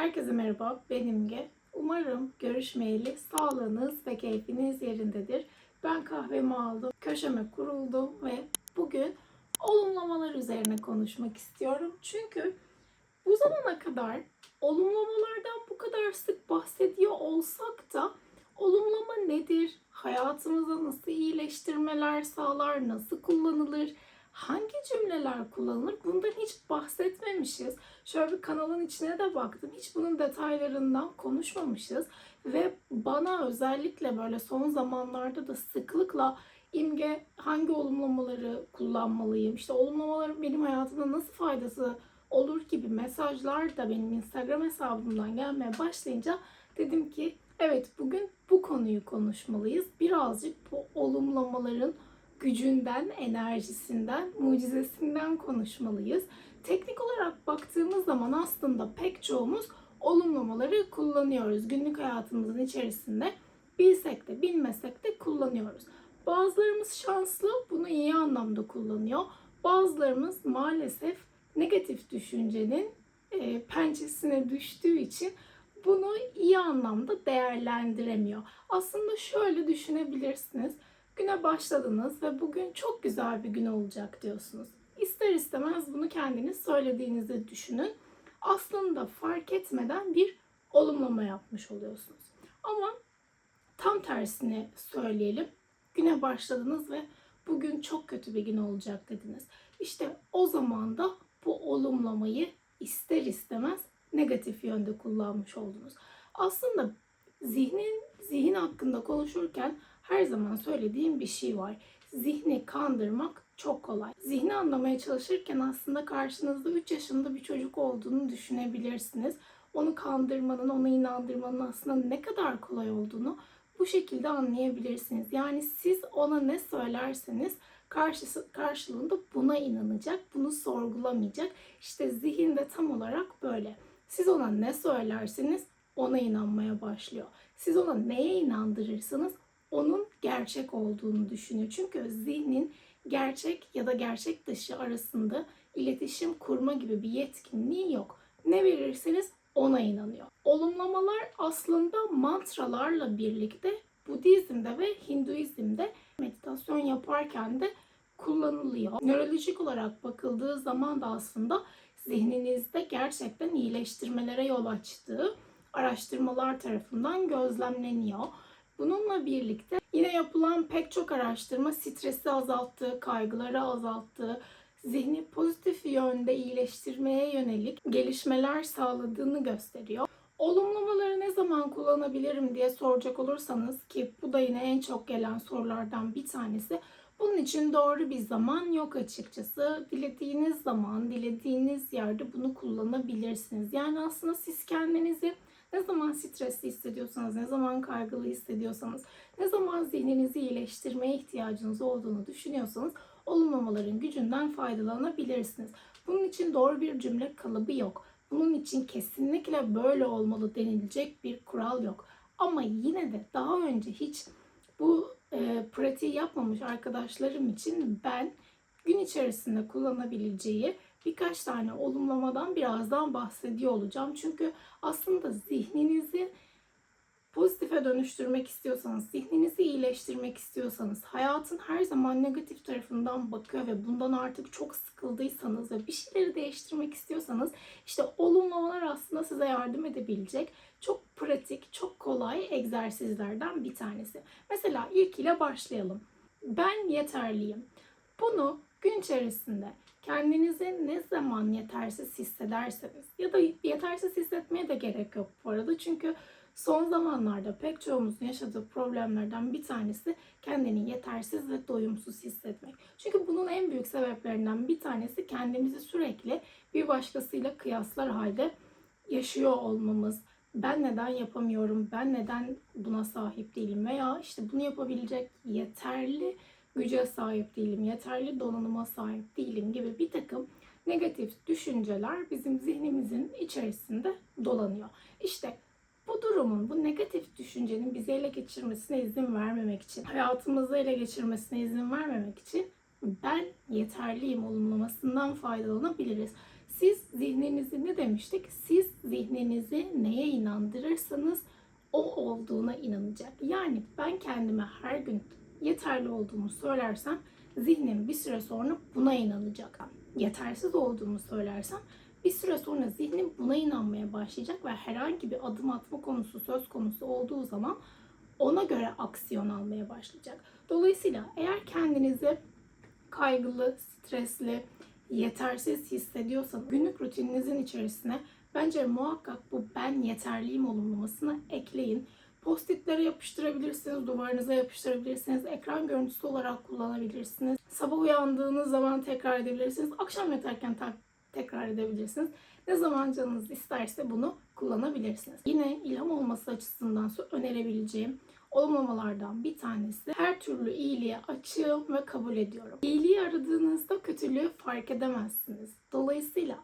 Herkese merhaba, ben İmge. Umarım görüşmeyeli sağlığınız ve keyfiniz yerindedir. Ben kahvemi aldım, köşeme kuruldum ve bugün olumlamalar üzerine konuşmak istiyorum. Çünkü bu zamana kadar olumlamalardan bu kadar sık bahsediyor olsak da olumlama nedir? Hayatımıza nasıl iyileştirmeler sağlar? Nasıl kullanılır? Hangi cümleler kullanılır? Bundan hiç bahsetmemişiz. Şöyle bir kanalın içine de baktım. Hiç bunun detaylarından konuşmamışız. Ve bana özellikle böyle son zamanlarda da sıklıkla imge hangi olumlamaları kullanmalıyım? İşte olumlamaların benim hayatımda nasıl faydası olur gibi mesajlar da benim Instagram hesabımdan gelmeye başlayınca dedim ki evet bugün bu konuyu konuşmalıyız. Birazcık bu olumlamaların gücünden, enerjisinden, mucizesinden konuşmalıyız. Teknik olarak baktığımız zaman aslında pek çoğumuz olumlamaları kullanıyoruz. Günlük hayatımızın içerisinde bilsek de bilmesek de kullanıyoruz. Bazılarımız şanslı, bunu iyi anlamda kullanıyor. Bazılarımız maalesef negatif düşüncenin e, pençesine düştüğü için bunu iyi anlamda değerlendiremiyor. Aslında şöyle düşünebilirsiniz. Güne başladınız ve bugün çok güzel bir gün olacak diyorsunuz. İster istemez bunu kendiniz söylediğinizde düşünün. Aslında fark etmeden bir olumlama yapmış oluyorsunuz. Ama tam tersini söyleyelim. Güne başladınız ve bugün çok kötü bir gün olacak dediniz. İşte o zaman da bu olumlamayı ister istemez negatif yönde kullanmış oldunuz. Aslında zihnin zihin hakkında konuşurken her zaman söylediğim bir şey var. Zihni kandırmak çok kolay. Zihni anlamaya çalışırken aslında karşınızda 3 yaşında bir çocuk olduğunu düşünebilirsiniz. Onu kandırmanın, ona inandırmanın aslında ne kadar kolay olduğunu bu şekilde anlayabilirsiniz. Yani siz ona ne söylerseniz karşısı, karşılığında buna inanacak, bunu sorgulamayacak. İşte zihin de tam olarak böyle. Siz ona ne söylerseniz ona inanmaya başlıyor. Siz ona neye inandırırsanız onun gerçek olduğunu düşünüyor. Çünkü zihnin gerçek ya da gerçek dışı arasında iletişim kurma gibi bir yetkinliği yok. Ne verirseniz ona inanıyor. Olumlamalar aslında mantralarla birlikte Budizm'de ve Hinduizm'de meditasyon yaparken de kullanılıyor. Nörolojik olarak bakıldığı zaman da aslında zihninizde gerçekten iyileştirmelere yol açtığı araştırmalar tarafından gözlemleniyor. Bununla birlikte yine yapılan pek çok araştırma stresi azalttığı, kaygıları azalttığı, zihni pozitif yönde iyileştirmeye yönelik gelişmeler sağladığını gösteriyor. Olumlamaları ne zaman kullanabilirim diye soracak olursanız ki bu da yine en çok gelen sorulardan bir tanesi. Bunun için doğru bir zaman yok açıkçası. Dilediğiniz zaman, dilediğiniz yerde bunu kullanabilirsiniz. Yani aslında siz kendinizi ne zaman stresli hissediyorsanız, ne zaman kaygılı hissediyorsanız, ne zaman zihninizi iyileştirmeye ihtiyacınız olduğunu düşünüyorsanız olumlamaların gücünden faydalanabilirsiniz. Bunun için doğru bir cümle kalıbı yok. Bunun için kesinlikle böyle olmalı denilecek bir kural yok. Ama yine de daha önce hiç bu e, pratiği yapmamış arkadaşlarım için ben gün içerisinde kullanabileceği birkaç tane olumlamadan birazdan bahsediyor olacağım. Çünkü aslında zihninizi pozitife dönüştürmek istiyorsanız, zihninizi iyileştirmek istiyorsanız, hayatın her zaman negatif tarafından bakıyor ve bundan artık çok sıkıldıysanız ve bir şeyleri değiştirmek istiyorsanız işte olumlamalar aslında size yardım edebilecek çok pratik, çok kolay egzersizlerden bir tanesi. Mesela ilk ile başlayalım. Ben yeterliyim. Bunu gün içerisinde kendinizi ne zaman yetersiz hissederseniz ya da yetersiz hissetmeye de gerek yok bu arada. Çünkü son zamanlarda pek çoğumuzun yaşadığı problemlerden bir tanesi kendini yetersiz ve doyumsuz hissetmek. Çünkü bunun en büyük sebeplerinden bir tanesi kendimizi sürekli bir başkasıyla kıyaslar halde yaşıyor olmamız. Ben neden yapamıyorum? Ben neden buna sahip değilim? Veya işte bunu yapabilecek yeterli güce sahip değilim, yeterli donanıma sahip değilim gibi bir takım negatif düşünceler bizim zihnimizin içerisinde dolanıyor. İşte bu durumun, bu negatif düşüncenin bizi ele geçirmesine izin vermemek için, hayatımızı ele geçirmesine izin vermemek için ben yeterliyim olumlamasından faydalanabiliriz. Siz zihninizi ne demiştik? Siz zihninizi neye inandırırsanız o olduğuna inanacak. Yani ben kendime her gün yeterli olduğumu söylersem zihnim bir süre sonra buna inanacak. Yetersiz olduğumu söylersem bir süre sonra zihnim buna inanmaya başlayacak ve herhangi bir adım atma konusu söz konusu olduğu zaman ona göre aksiyon almaya başlayacak. Dolayısıyla eğer kendinizi kaygılı, stresli, yetersiz hissediyorsanız günlük rutininizin içerisine bence muhakkak bu ben yeterliyim olumlamasını ekleyin. Post-itlere yapıştırabilirsiniz, duvarınıza yapıştırabilirsiniz, ekran görüntüsü olarak kullanabilirsiniz. Sabah uyandığınız zaman tekrar edebilirsiniz, akşam yatarken ta- tekrar edebilirsiniz. Ne zaman canınız isterse bunu kullanabilirsiniz. Yine ilham olması açısından su- önerebileceğim olmamalardan bir tanesi her türlü iyiliğe açığım ve kabul ediyorum. İyiliği aradığınızda kötülüğü fark edemezsiniz. Dolayısıyla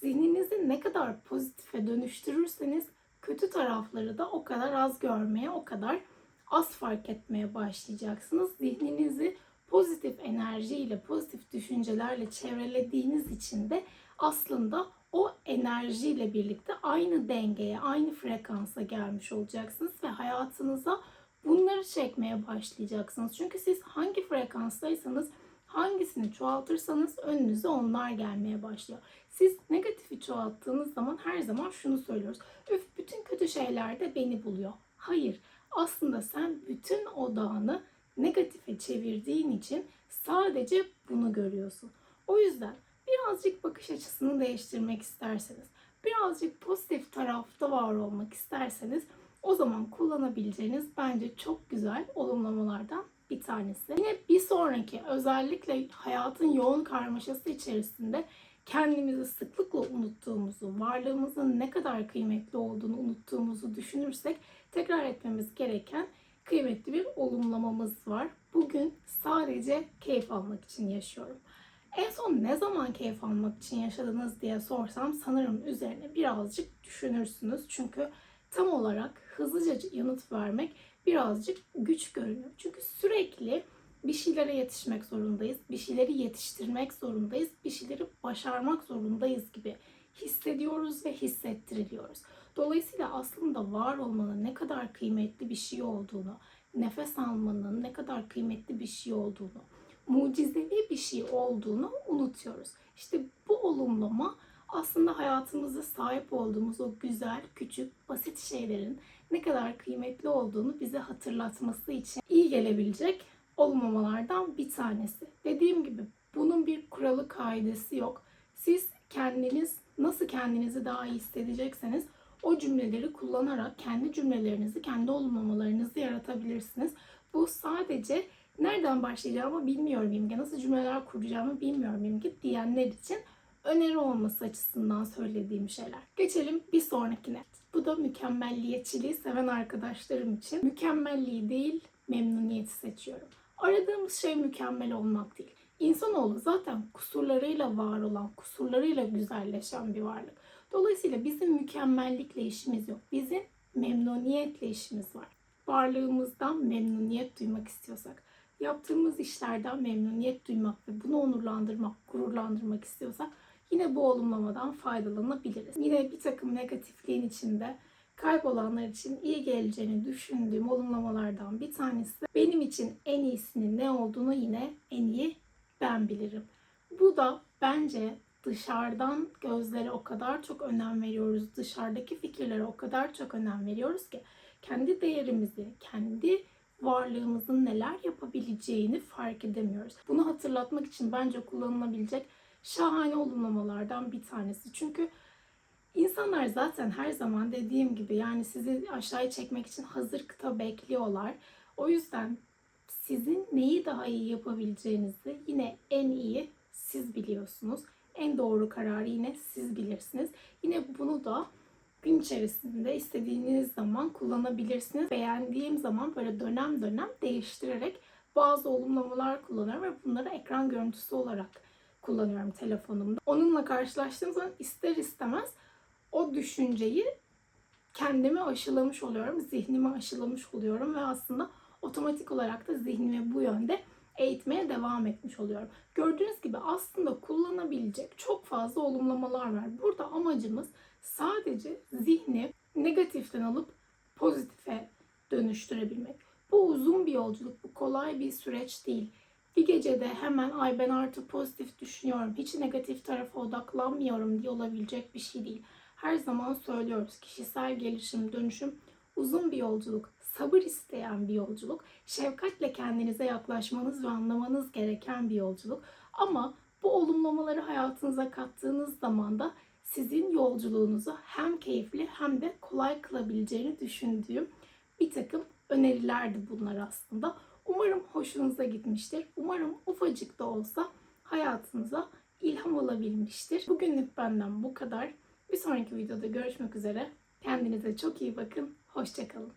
zihninizi ne kadar pozitife dönüştürürseniz kötü tarafları da o kadar az görmeye, o kadar az fark etmeye başlayacaksınız. Zihninizi pozitif enerjiyle, pozitif düşüncelerle çevrelediğiniz için de aslında o enerjiyle birlikte aynı dengeye, aynı frekansa gelmiş olacaksınız ve hayatınıza bunları çekmeye başlayacaksınız. Çünkü siz hangi frekanstaysanız, hangisini çoğaltırsanız önünüze onlar gelmeye başlıyor. Siz negatifi çoğalttığınız zaman her zaman şunu söylüyoruz. Üf bütün kötü şeyler de beni buluyor. Hayır. Aslında sen bütün odağını negatife çevirdiğin için sadece bunu görüyorsun. O yüzden birazcık bakış açısını değiştirmek isterseniz, birazcık pozitif tarafta var olmak isterseniz o zaman kullanabileceğiniz bence çok güzel olumlamalardan bir tanesi. Yine bir sonraki özellikle hayatın yoğun karmaşası içerisinde kendimizi sıklıkla unuttuğumuzu, varlığımızın ne kadar kıymetli olduğunu unuttuğumuzu düşünürsek tekrar etmemiz gereken kıymetli bir olumlamamız var. Bugün sadece keyif almak için yaşıyorum. En son ne zaman keyif almak için yaşadınız diye sorsam sanırım üzerine birazcık düşünürsünüz. Çünkü tam olarak hızlıca yanıt vermek birazcık güç görünüyor. Çünkü sürekli bir şeylere yetişmek zorundayız, bir şeyleri yetiştirmek zorundayız, bir şeyleri başarmak zorundayız gibi hissediyoruz ve hissettiriliyoruz. Dolayısıyla aslında var olmanın ne kadar kıymetli bir şey olduğunu, nefes almanın ne kadar kıymetli bir şey olduğunu, mucizevi bir şey olduğunu unutuyoruz. İşte bu olumlama aslında hayatımızda sahip olduğumuz o güzel, küçük, basit şeylerin ne kadar kıymetli olduğunu bize hatırlatması için iyi gelebilecek olumlamalardan bir tanesi. Dediğim gibi bunun bir kuralı kaidesi yok. Siz kendiniz nasıl kendinizi daha iyi hissedecekseniz o cümleleri kullanarak kendi cümlelerinizi, kendi olumlamalarınızı yaratabilirsiniz. Bu sadece nereden başlayacağımı bilmiyorum İmge, nasıl cümleler kuracağımı bilmiyorum İmge diyenler için öneri olması açısından söylediğim şeyler. Geçelim bir sonrakine. Bu da mükemmelliyetçiliği seven arkadaşlarım için. Mükemmelliği değil, memnuniyeti seçiyorum. Aradığımız şey mükemmel olmak değil. İnsanoğlu zaten kusurlarıyla var olan, kusurlarıyla güzelleşen bir varlık. Dolayısıyla bizim mükemmellikle işimiz yok. Bizim memnuniyetle işimiz var. Varlığımızdan memnuniyet duymak istiyorsak, yaptığımız işlerden memnuniyet duymak ve bunu onurlandırmak, gururlandırmak istiyorsak yine bu olumlamadan faydalanabiliriz. Yine bir takım negatifliğin içinde kaybolanlar için iyi geleceğini düşündüğüm olumlamalardan bir tanesi benim için en iyisinin ne olduğunu yine en iyi ben bilirim. Bu da bence dışarıdan gözlere o kadar çok önem veriyoruz, dışarıdaki fikirlere o kadar çok önem veriyoruz ki kendi değerimizi, kendi varlığımızın neler yapabileceğini fark edemiyoruz. Bunu hatırlatmak için bence kullanılabilecek şahane olumlamalardan bir tanesi. Çünkü insanlar zaten her zaman dediğim gibi yani sizi aşağıya çekmek için hazır kıta bekliyorlar. O yüzden sizin neyi daha iyi yapabileceğinizi yine en iyi siz biliyorsunuz. En doğru kararı yine siz bilirsiniz. Yine bunu da gün içerisinde istediğiniz zaman kullanabilirsiniz. Beğendiğim zaman böyle dönem dönem değiştirerek bazı olumlamalar kullanıyorum ve bunları ekran görüntüsü olarak kullanıyorum telefonumda. Onunla karşılaştığım zaman ister istemez o düşünceyi kendime aşılamış oluyorum, zihnime aşılamış oluyorum ve aslında otomatik olarak da zihnimi bu yönde eğitmeye devam etmiş oluyorum. Gördüğünüz gibi aslında kullanabilecek çok fazla olumlamalar var. Burada amacımız sadece zihni negatiften alıp pozitife dönüştürebilmek. Bu uzun bir yolculuk, bu kolay bir süreç değil. Bir gecede hemen ay ben artık pozitif düşünüyorum, hiç negatif tarafa odaklanmıyorum diye olabilecek bir şey değil. Her zaman söylüyoruz kişisel gelişim, dönüşüm uzun bir yolculuk, sabır isteyen bir yolculuk, şefkatle kendinize yaklaşmanız ve anlamanız gereken bir yolculuk. Ama bu olumlamaları hayatınıza kattığınız zaman da sizin yolculuğunuzu hem keyifli hem de kolay kılabileceğini düşündüğüm bir takım önerilerdi bunlar aslında. Umarım hoşunuza gitmiştir. Umarım ufacık da olsa hayatınıza ilham olabilmiştir. Bugünlük benden bu kadar. Bir sonraki videoda görüşmek üzere. Kendinize çok iyi bakın. Hoşçakalın.